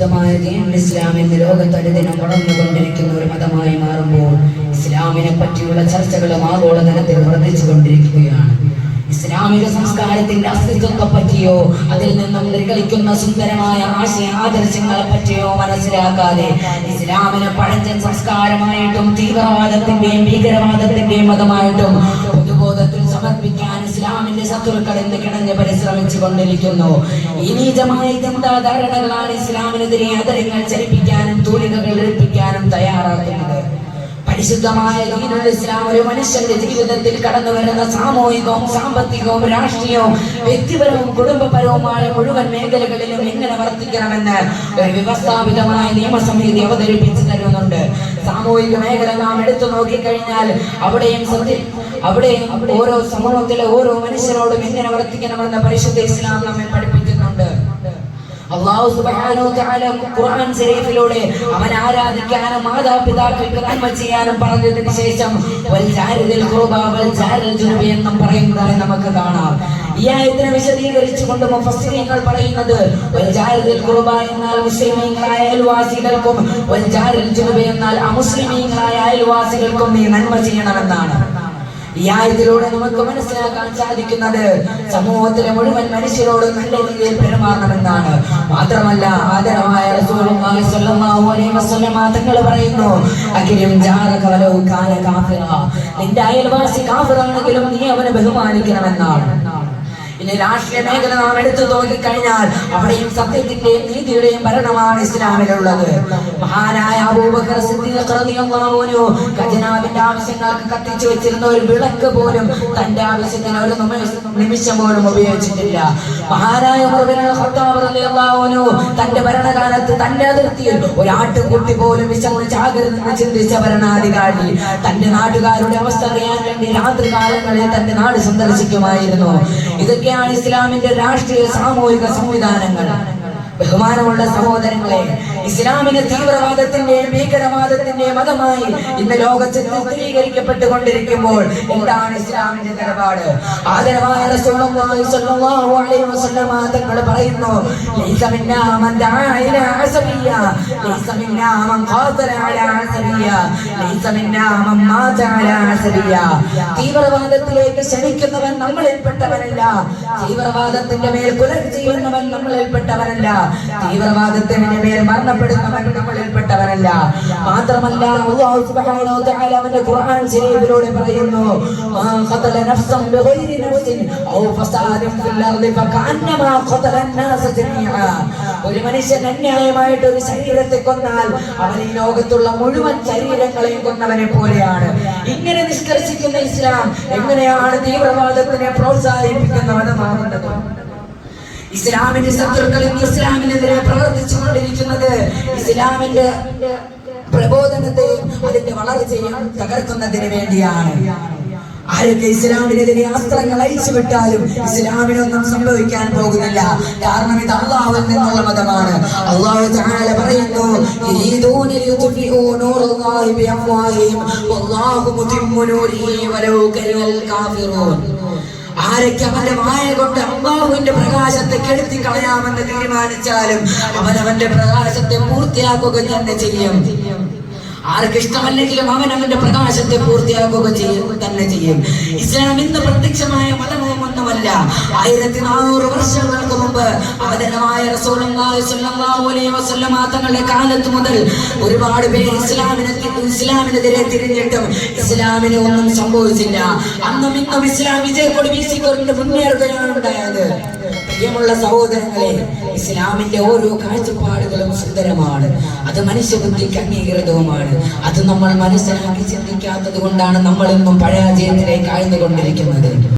പരിശുദ്ധമായ ദീൻ ഇസ്ലാം ഇന്ന് ലോകത്ത് അനുദിനം വളർന്നുകൊണ്ടിരിക്കുന്ന ഒരു മതമായി മാറുമ്പോൾ ഇസ്ലാമിനെ പറ്റിയുള്ള ചർച്ചകളും ആഗോളതലത്തിൽ വർദ്ധിച്ചുകൊണ്ടിരിക്കുകയാണ്. ഇസ്ലാമിക സംസ്കാരത്തിന്റെ അസ്തിത്വത്തെ പറ്റിയോ അതിൽ നിന്നും നിർഗളിക്കുന്ന സുന്ദരമായ ആശയ ആദർശങ്ങളെ പറ്റിയോ മനസ്സിലാക്കാതെ ഇസ്ലാമിനെ പഴഞ്ചൻ സംസ്കാരമായിട്ടും തീവ്രവാദത്തിന്റെയും ഭീകരവാദത്തിന്റെയും മതമായിട്ടും പൊതുബോധത്തിൽ സമർപ്പിക്കാൻ ഇസ്ലാമിന്റെ ശത്രുക്കൾ ഇന്ന് കിണഞ്ഞ് പരിശ്രമിച്ചു കൊണ്ടിരിക്കുന്നു ഇനി നീചമായ ധാരണകളാണ് ഇസ്ലാമിനെതിരെ അതരങ്ങൾ ചലിപ്പിക്കാനും തൂലികകൾ ഏൽപ്പിക്കാനും തയ്യാറാക്കുന്നത്. പരിശുദ്ധമായ ഇസ്ലാം ഒരു മനുഷ്യന്റെ ജീവിതത്തിൽ കടന്നു വരുന്ന സാമൂഹികവും സാമ്പത്തികവും രാഷ്ട്രീയവും വ്യക്തിപരവും കുടുംബപരവുമായ മുഴുവൻ മേഖലകളിലും എങ്ങനെ വർത്തിക്കണമെന്ന് ഒരു വ്യവസ്ഥാപിതമായ നിയമസമിതി അവതരിപ്പിച്ചു തരുന്നുണ്ട്. സാമൂഹിക മേഖല നാം എടുത്തു നോക്കിക്കഴിഞ്ഞാൽ അവിടെയും സത്യ. അവിടെയും ഓരോ സമൂഹത്തിലെ ഓരോ മനുഷ്യരോടും എങ്ങനെ വർത്തിക്കണമെന്ന് പരിശുദ്ധ ഇസ്ലാം നമ്മെ പഠിപ്പിക്കുന്നുണ്ട് അള്ളാഹു സുബ്ഹാനഹു തആല ഖുർആൻ ശരീഫിലൂടെ അവൻ ആരാധിക്കാനും മാതാപിതാക്കൾക്ക് നന്മ ചെയ്യാനും പറഞ്ഞതിന് ശേഷം വൽ ജാരിദിൽ ഖുർബ വൽ ജാരിൽ ജുനുബി എന്നും പറയുന്നതായി നമുക്ക് കാണാം. ഈ ആയത്തിനെ വിശദീകരിച്ചുകൊണ്ട് മുഫസ്സിരീങ്ങൾ പറയുന്നത് വൽ ജാരിദിൽ ഖുർബ എന്നാൽ മുസ്ലിമീങ്ങളായ അയൽവാസികൾക്കും വൽ ജാരിൽ ജുനുബി എന്നാൽ അമുസ്ലിമീങ്ങളായ അയൽവാസികൾക്കും നീ നന്മ ചെയ്യണമെന്നാണ്. ആയത്തിലൂടെ നമുക്ക് മനസ്സിലാക്കാൻ സാധിക്കുന്നത് സമൂഹത്തിലെ മുഴുവൻ മനുഷ്യരോട് നല്ല രീതിയിൽ പെരുമാറണമെന്നാണ്. മാത്രമല്ല ആദരമായ തങ്ങൾ പറയുന്നു നിന്റെ അയൽവാസി കാഫിറാണെങ്കിലും നീ അവനെ ബഹുമാനിക്കണമെന്നാണ്. ഇനി രാഷ്ട്രീയ മേഖല നാം എടുത്തു നോക്കിക്കഴിഞ്ഞാൽ അവിടെയും സത്യത്തിന്റെയും നീതിയുടെയും ഭരണമാണ് ഇസ്ലാമിലുള്ളത്. മഹാനായ ഖജനാവിന്റെ ആവശ്യങ്ങൾക്ക് കത്തിച്ചു വെച്ചിരുന്ന ഒരു വിളക്ക് പോലും തന്റെ ആവശ്യത്തിന് ഒരു നിമിഷ- പോലും ഉപയോഗിച്ചിട്ടില്ല. മഹാനായ തന്റെ ഭരണകാലത്ത് തന്റെ അതിർത്തിയിൽ ഒരു ആട്ടുകുട്ടി പോലും ജാഗ്രത ചിന്തിച്ച ഭരണാധികാരി തന്റെ നാട്ടുകാരുടെ അവസ്ഥ അറിയാൻ വേണ്ടി രാത്രി കാലങ്ങളിൽ തന്റെ നാട് സന്ദർശിക്കുമായിരുന്നു. ഇതൊക്കെയാണ് ഇസ്ലാമിന്റെ രാഷ്ട്രീയ സാമൂഹിക സംവിധാനങ്ങൾ. ബഹുമാനമുള്ള സഹോദരങ്ങളെ ഇസ്ലാമിന് തീവ്രവാദത്തിന്റെയും ഭീകരവാദത്തിന്റെയും മതമായി ഇന്ന് ലോകത്ത് ചിത്രീകരിക്കപ്പെട്ടുകൊണ്ടിരിക്കുമ്പോൾ എന്താണ് ഇസ്ലാമിന്റെ നിലപാട്? ആദരവായ തങ്ങൾ പറയുന്നു തീവ്രവാദത്തിലേക്ക് ക്ഷണിക്കുന്നവൻ നമ്മളിൽപ്പെട്ടവനല്ല തീവ്രവാദത്തിന്റെ മേൽ കുലർ ചെയ്യുന്നവൻ നമ്മളിൽപ്പെട്ടവനല്ല തീവ്രവാദത്തെ മേൽ മരണപ്പെടുന്നവൻ മാത്രമല്ല അവന്റെ ഖുർആൻ ശരീഫിലൂടെ പറയുന്നു ഒരു മനുഷ്യൻ അന്യായമായിട്ട് ഒരു ശരീരത്തെ കൊന്നാൽ അവൻ ഈ ലോകത്തുള്ള മുഴുവൻ ശരീരങ്ങളെയും കൊന്നവനെ പോലെയാണ്. ഇങ്ങനെ നിഷ്കർഷിക്കുന്ന ഇസ്ലാം എങ്ങനെയാണ് തീവ്രവാദത്തിനെ പ്രോത്സാഹിപ്പിക്കുന്നവനെ മാറേണ്ടത് ഇസ്ലാമിന്റെ ശത്രുക്കൾ ഇന്ന് ഇസ്ലാമിനെതിരെ പ്രവർത്തിച്ചു കൊണ്ടിരിക്കുന്നത് ഇസ്ലാമിന്റെ പ്രബോധനത്തെയും അതിന്റെ വളർച്ചയും തകർക്കുന്നതിന് വേണ്ടിയാണ്. ആരൊക്കെ ഇസ്ലാമിനെതിരെ അസ്ത്രങ്ങൾ അയച്ചു വിട്ടാലും ഇസ്ലാമിനൊന്നും സംഭവിക്കാൻ പോകുന്നില്ല. കാരണം ഇത് അള്ളാഹുവിൽ നിന്നുള്ള മതമാണ്. അള്ളാഹു പറയുന്നു യരീദൂന ആരൊക്കെ അവന്റെ വായ കൊണ്ട് അമ്മാവിന്റെ പ്രകാശത്തെ കെടുത്തി കളയാമെന്ന് തീരുമാനിച്ചാലും അവനവന്റെ പ്രകാശത്തെ പൂർത്തിയാക്കുക തന്നെ ചെയ്യും. ആർക്ക് ഇഷ്ടമല്ലെങ്കിലും അവൻ അവന്റെ പ്രകാശത്തെ പൂർത്തിയാക്കുക ചെയ്യും തന്നെ ചെയ്യും. ഇസ്ലാം ഇന്ന് പ്രത്യക്ഷമായ മതവും ഒന്നുമല്ല. ആയിരത്തി നാനൂറ് വർഷങ്ങൾക്ക് മുമ്പ് അവതരമായ തങ്ങളുടെ കാലത്ത് മുതൽ ഒരുപാട് പേര് ഇസ്ലാമിനെ ഇസ്ലാമിനെതിരെ തിരിഞ്ഞിട്ടും ഇസ്ലാമിന് ഒന്നും സംഭവിച്ചില്ല. അന്നും ഇന്നും ഇസ്ലാം വിജയക്കൊടി വീശിക്കൊണ്ട് മുന്നേറുകയാണ് ഉണ്ടായത്. പ്രിയമുള്ള സഹോദരങ്ങളെ ഇസ്ലാമിന്റെ ഓരോ കാഴ്ചപ്പാടുകളും സുന്ദരമാണ്. അത് മനുഷ്യബുദ്ധിക്ക് അംഗീകൃതവുമാണ്. അത് നമ്മൾ മനസ്സിലാക്കി ചിന്തിക്കാത്തത് കൊണ്ടാണ് നമ്മളിന്നും പരാജയത്തിലേക്ക് ആഴ്ന്നുകൊണ്ടിരിക്കുന്നത്.